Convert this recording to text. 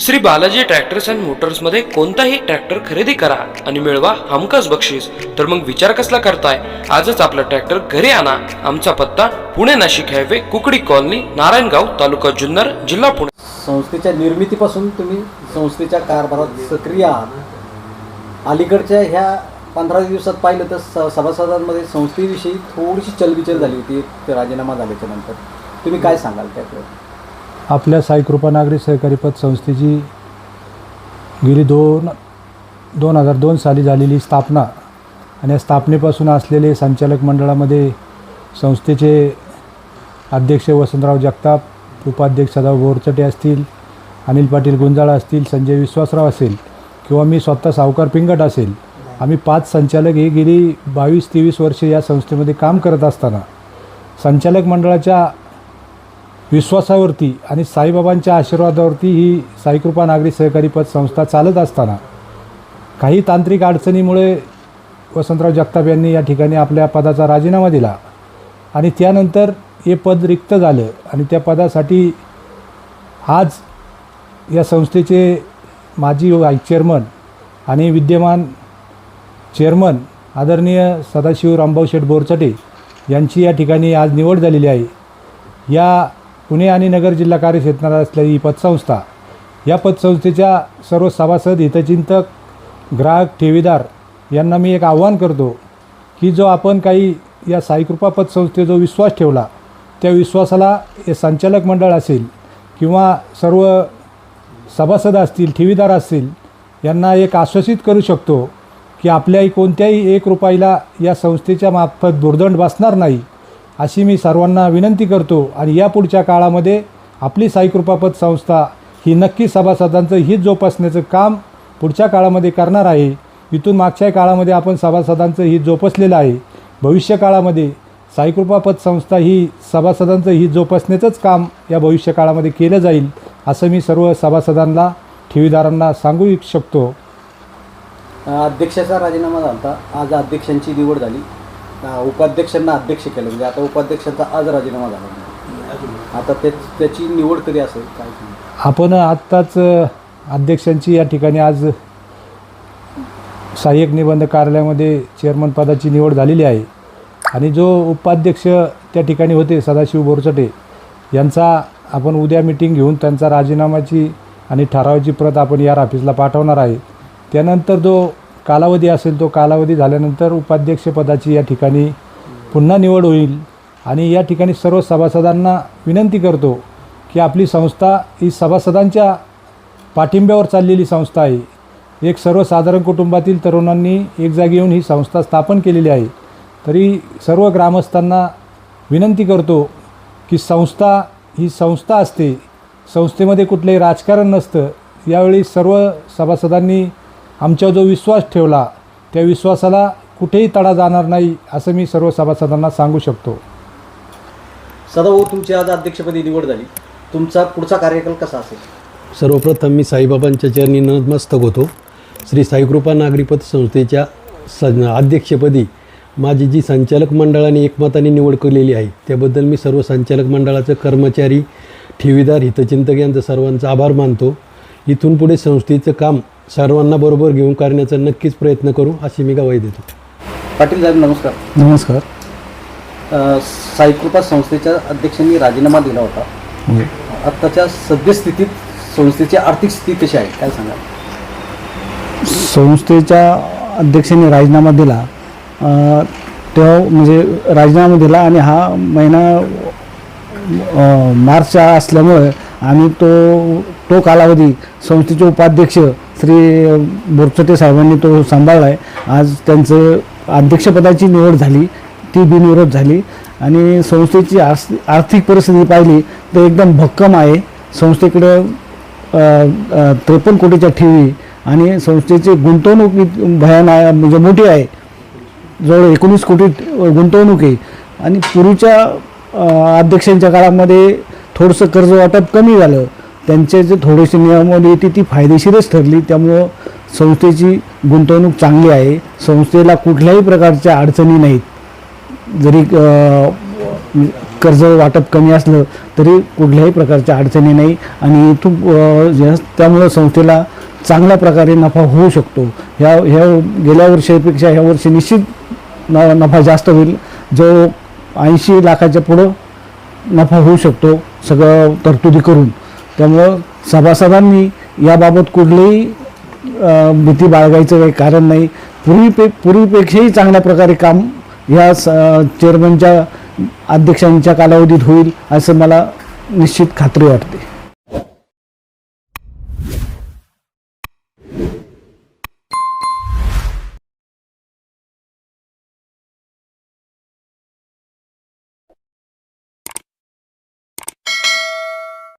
Shri Balaji tractors and मोटर्समध्ये कोणताही tractor खरेदी करा आणि मिळवा हमखास बक्षीस. तर मग विचार कसला करताय? आजच आपला ट्रॅक्टर घरी आणा. आमचा पत्ता पुणे नाशिक हायवे कुकडी कॉलनी नारायणगाव तालुका जुन्नर जिल्हा पुणे. संस्थेच्या निर्मितीपासून तुम्ही संस्थेच्या कारभारात सक्रिय आहात. अलीकडच्या ह्या पंधरा दिवसात पाहिलं तर स सभासदांमध्ये संस्थेविषयी थोडीशी चलबिचल झाली होती. ते राजीनामा झाल्याच्यानंतर. तुम्ही काय सांगाल त्याकडे आपल्या साई कृपानागरी सहकारी पतसंस्थेची गेली दोन दोन हजार दोन साली झालेली स्थापना आणि या स्थापनेपासून असलेले संचालक मंडळामध्ये संस्थेचे अध्यक्ष वसंतराव जगताप उपाध्यक्ष सदाव बोरचटे असतील अनिल पाटील गुंजाळा असतील संजय विश्वासराव असेल किंवा मी स्वतः सावकार पिंगट असेल आम्ही पाच संचालक हे गेली बावीस तेवीस वर्षे या संस्थेमध्ये काम करत असताना संचालक मंडळाच्या विश्वासावरती आणि साईबाबांच्या आशीर्वादावरती ही साईकृपा नागरी सहकारी पतसंस्था चालत असताना काही तांत्रिक अडचणीमुळे वसंतराव जगताप यांनी या ठिकाणी आपल्या पदाचा राजीनामा दिला आणि त्यानंतर हे पद रिक्त झालं आणि त्या पदासाठी आज या संस्थेचे माजी व्हाईस चेअरमन आणि विद्यमान चेअरमन आदरणीय सदाशिव रामभाऊ शेठ बोरचटे यांची या ठिकाणी आज निवड झालेली आहे. या पुणे आणि नगर जिल्हा कार्यक्षेत्रात असलेली ही पतसंस्था या पतसंस्थेच्या सर्व सभासद हितचिंतक ग्राहक ठेवीदार यांना मी एक आव्हान करतो की जो आपण काही या साईकृपा पतसंस्थेत जो विश्वास ठेवला त्या विश्वासाला हे संचालक मंडळ असेल किंवा सर्व सभासद असतील ठेवीदार असतील यांना एक आश्वासित करू शकतो की आपल्याही कोणत्याही एक रुपयाला या संस्थेच्या मार्फत दुर्दंड बसणार नाही. अशी मी सर्वांना विनंती करतो आणि यापुढच्या काळामध्ये आपली साईकृपापत संस्था ही नक्की सभासदांचं हित जोपासण्याचं काम पुढच्या काळामध्ये करणार आहे. इथून मागच्या काळामध्ये आपण सभासदांचं हित जोपासलेलं आहे. भविष्य काळामध्ये साईकृपापत संस्था ही सभासदांचं हित जोपासण्याचंच काम या भविष्य काळामध्ये केलं जाईल असं मी सर्व सभासदांना ठेवीदारांना सांगू शकतो अध्यक्षाचा राजीनामा झाला होता. आज अध्यक्षांची निवड झाली. अं, उपाध्यक्षांना अध्यक्ष केलं. म्हणजे आता उपाध्यक्षांचा आज राजीनामा झाला. आता ते त्याची निवड कधी असेल काय आपण आत्ताच अ, अध्यक्षांची या ठिकाणी आज सहाय्यक निबंध कार्यालयामध्ये चेअरमन पदाची निवड झालेली आहे. आणि जो उपाध्यक्ष त्या ठिकाणी होते सदाशिव बोरचटे यांचा आपण उद्या मिटिंग घेऊन त्यांचा राजीनामाची आणि ठरावाची प्रत आपण या ऑफिसला पाठवणार आहे. त्यानंतर जो कालावधी असेल तो कालावधी झाल्यानंतर उपाध्यक्षपदाची या ठिकाणी पुन्हा निवड होईल. आणि या ठिकाणी सर्व सभासदांना विनंती करतो की आपली संस्था ही सभासदांच्या पाठिंब्यावर चाललेली संस्था आहे. एक सर्वसाधारण कुटुंबातील तरुणांनी एक जागी येऊन ही संस्था स्थापन केलेली आहे. तरी सर्व ग्रामस्थांना विनंती करतो की संस्था ही संस्था असते. संस्थेमध्ये कुठलंही राजकारण नसतं. यावेळी सर्व सभासदांनी आमच्यावर जो विश्वास ठेवला त्या विश्वासाला कुठेही तडा जाणार नाही असं मी सर्व सभासदांना सांगू शकतो. सदाभाऊ तुमची आज अध्यक्षपदी निवड झाली. तुमचा पुढचा कार्यकाल कसा असेल? सर्वप्रथम मी साईबाबांच्या चरणी नतमस्तक होतो. श्री साईकृपा नागरीपत संस्थेच्या स अध्यक्षपदी माझी जी संचालक मंडळाने एकमताने निवड केलेली आहे त्याबद्दल मी सर्व संचालक मंडळाचं कर्मचारी ठेवीदार हितचिंतक यांचा सर्वांचा आभार मानतो. इथून पुढे संस्थेचं काम सर्वांना बरोबर घेऊन करण्याचा नक्कीच प्रयत्न करू अशी मी गवाही देतो. पाटील साहेब नमस्कार. नमस्कार. अ, साईकृपा संस्थेच्या अध्यक्षांनी राजीनामा दिला होता. आत्ताच्या सद्यस्थितीत संस्थेची आर्थिक स्थिती कशी आहे? काय सांगा संस्थेच्या अध्यक्षांनी राजीनामा दिला. अ, तेव्हा म्हणजे राजीनामा दिला आणि हा महिना अ, मार्चचा असल्यामुळे आम्ही तो तो कालावधी संस्थेचे उपाध्यक्ष श्री बोरचटे साहेबांनी तो सांभाळला आहे आज त्यांचं अध्यक्षपदाची निवड झाली ती बिनविरोध झाली आणि संस्थेची आर्स आर्थिक परिस्थिती पाहिली तर एकदम भक्कम आहे. संस्थेकडं त्रेपन्न कोटीच्या ठेवी आणि संस्थेची गुंतवणूक भयान आहे म्हणजे मोठी आहे. जवळ एकोणीस कोटी गुंतवणूक आहे. आणि पूर्वीच्या अध्यक्षांच्या काळामध्ये थोडंसं कर्ज वाटप कमी झालं. त्यांचे जे थोडेसे नियमावली होती ती फायदेशीरच ठरली. त्यामुळं संस्थेची गुंतवणूक चांगली आहे. संस्थेला कुठल्याही प्रकारच्या अडचणी नाहीत. जरी कर्ज वाटप कमी असलं तरी कुठल्याही प्रकारच्या अडचणी नाही. आणि इथून त्यामुळं संस्थेला चांगल्या प्रकारे नफा होऊ शकतो. ह्या ह्या गेल्या वर्षापेक्षा ह्या वर्षी निश्चित न नफा जास्त होईल. जो ऐंशी लाखाच्या पुढं नफा होऊ शकतो सगळं तरतुदी करून. त्यामुळं सभासदांनी याबाबत कुठलीही भीती बाळगायचं काही कारण नाही. पूर्वीपे पूर्वीपेक्षाही चांगल्या प्रकारे काम या स चेअरमनच्या अध्यक्षांच्या कालावधीत होईल असं मला निश्चित खात्री वाटते.